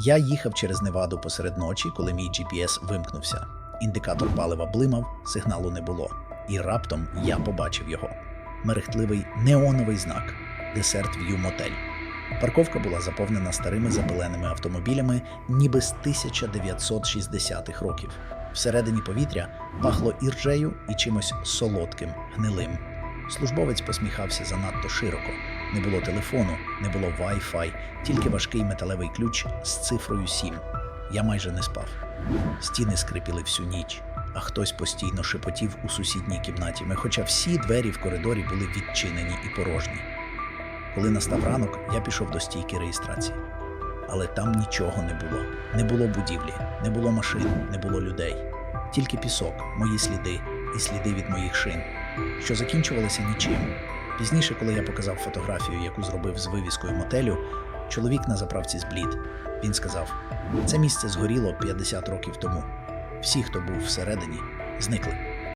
Я їхав через Неваду посеред ночі, коли мій GPS вимкнувся. Індикатор палива блимав, сигналу не було. І раптом я побачив його. Мерехтливий неоновий знак Десерт В'ю Мотель. Парковка була заповнена старими запиленими автомобілями, ніби з 1960-х років. Всередині повітря пахло іржею і чимось солодким, гнилим. Службовець посміхався занадто широко. Не було телефону, не було Wi-Fi, тільки важкий металевий ключ з цифрою 7. Я майже не спав. Стіни скрипіли всю ніч, а хтось постійно шепотів у сусідній кімнаті, Ми, хоча всі двері в коридорі були відчинені і порожні. Коли настав ранок, я пішов до стійки реєстрації. Але там нічого не було. Не було будівлі, не було машин, не було людей. Тільки пісок, мої сліди і сліди від моїх шин, що закінчувалися нічим. Пізніше, коли я показав фотографію, яку зробив з вивіскою мотелю, чоловік на заправці зблід. Він сказав: це місце згоріло 50 років тому. Всі, хто був всередині, зникли.